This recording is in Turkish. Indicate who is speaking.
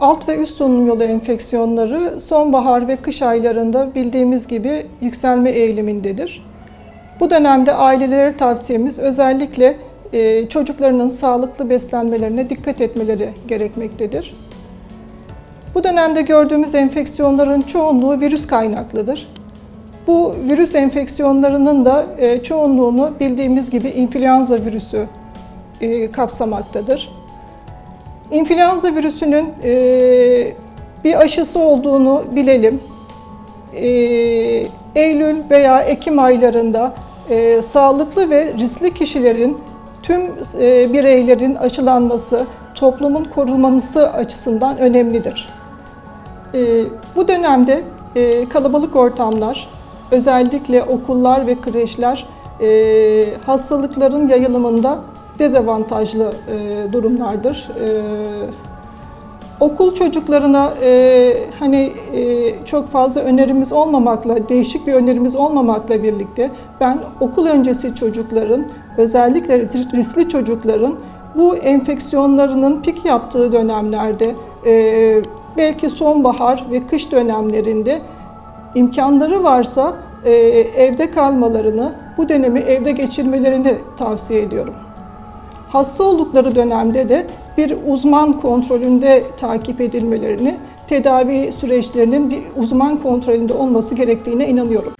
Speaker 1: alt ve üst solunum yolu enfeksiyonları sonbahar ve kış aylarında bildiğimiz gibi yükselme eğilimindedir. Bu dönemde ailelere tavsiyemiz özellikle e, çocuklarının sağlıklı beslenmelerine dikkat etmeleri gerekmektedir. Bu dönemde gördüğümüz enfeksiyonların çoğunluğu virüs kaynaklıdır. Bu virüs enfeksiyonlarının da e, çoğunluğunu bildiğimiz gibi influenza virüsü e, kapsamaktadır. İnfluenza virüsünün e, bir aşısı olduğunu bilelim. E, Eylül veya Ekim aylarında e, sağlıklı ve riskli kişilerin tüm e, bireylerin aşılanması, toplumun korunması açısından önemlidir. E, bu dönemde e, kalabalık ortamlar, özellikle okullar ve kreşler e, hastalıkların yayılımında dezavantajlı e, durumlardır. E, okul çocuklarına e, hani e, çok fazla önerimiz olmamakla, değişik bir önerimiz olmamakla birlikte ben okul öncesi çocukların, özellikle riskli çocukların bu enfeksiyonlarının pik yaptığı dönemlerde e, belki sonbahar ve kış dönemlerinde imkanları varsa e, evde kalmalarını, bu dönemi evde geçirmelerini tavsiye ediyorum. Hasta oldukları dönemde de bir uzman kontrolünde takip edilmelerini, tedavi süreçlerinin bir uzman kontrolünde olması gerektiğine inanıyorum.